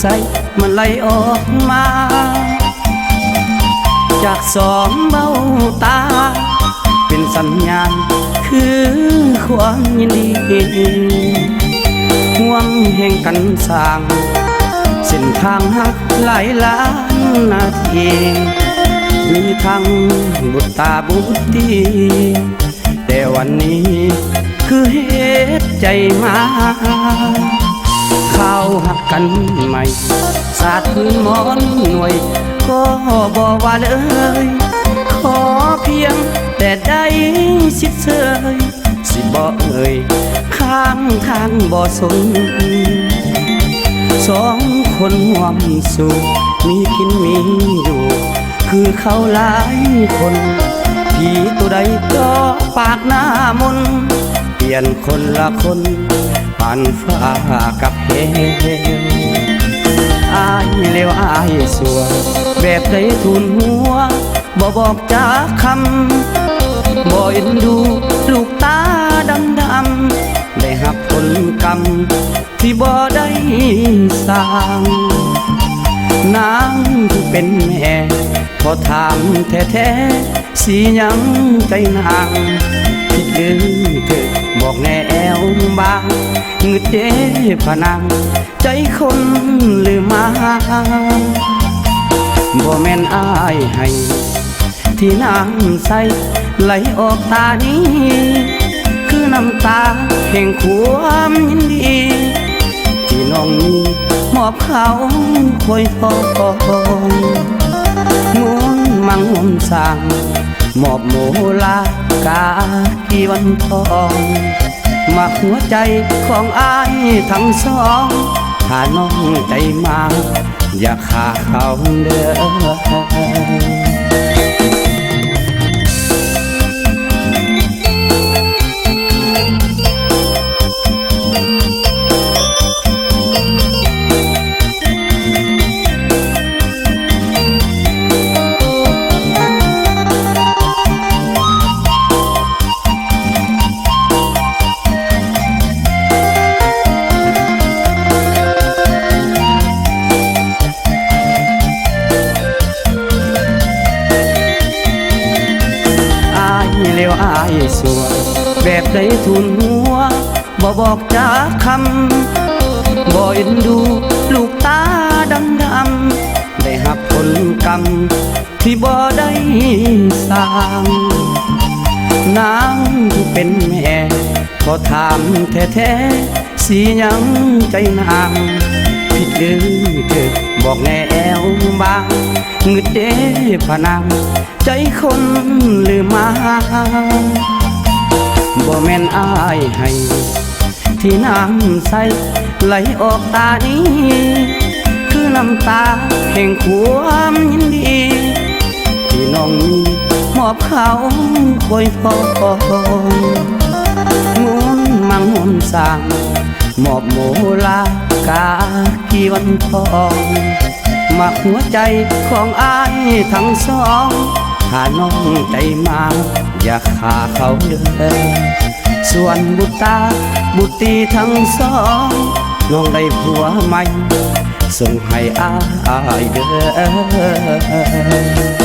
ใสมันไหลออกมา จากสองเบ้าตา เป็นสัญญาณ คือความยินดีห่วงแห่งกันสร้าง เส้นทางหักหลายล้านนาทีมีทั้งบุตรตาบุตรดีแต่วันนี้คือเหตุใจมา หักกันใหม่สาดพื้นมอนหน่วย ก็บอกว่าเลย ขอเพียงแต่ได้สิทธิ์เสยสิบอกเอ่ยข้างทางบ่สนสองคนหวมสู่มีกินมีอยู่ คือเขาหลายคนผีตัวใดก็ปากหน้ามน เปลี่ยนคนละคน ผ่านฟ้ากับ อายเลวอายสัวแบบได้ทุนหัวบ่บอกจากคำบ่เอ็นดูลูกตาดำดำได้หับผลกรรมที่บ่ได้สร้างนางเป็นแม่พอถามแท้ๆสีหยังใจนางคิดลือเธอบอกแนวบาง งึดเด้พะนังใจคนลืมมาบ่แม่นอายให้ ที่น้ำใสไหลออกตานี้ คือน้ำตาแห่งความยินดี ที่น้องมีมอบเขาคอยพองมุนมังมุนสั่งมอบโมลากากีวันทอง มักหัวใจของอายทั้งสองถ้าน้องใจมา อย่าขาเขาเด้อ แบบได้ทุนหัวบ่บอกจากคำบ่เอ็นดูลูกตาดำดำได้หับผลกรรม ที่บ่ได้สร้างนางเป็นแม่ขอถามแท้ๆสียังใจนางผิดดื้อเธอบอกแนวบางเงึดเด้พนางใจคนลืมมา บ่แม่นอายให้ ที่น้ำใสไหลออกตานี้ คือน้ำตาแห่งความยินดี ที่น้องมีมอบเขาคอยพองมุนมังมุนสั่งมอบโมลากากีวันทองมาหัวใจของอายทั้งสองถ้าน้องใจมา อยากหาเขาเด้อส่วนบุตตาบุตรีทั้งสองน้องได้ผัวใหม่ส่งให้อายเด้อ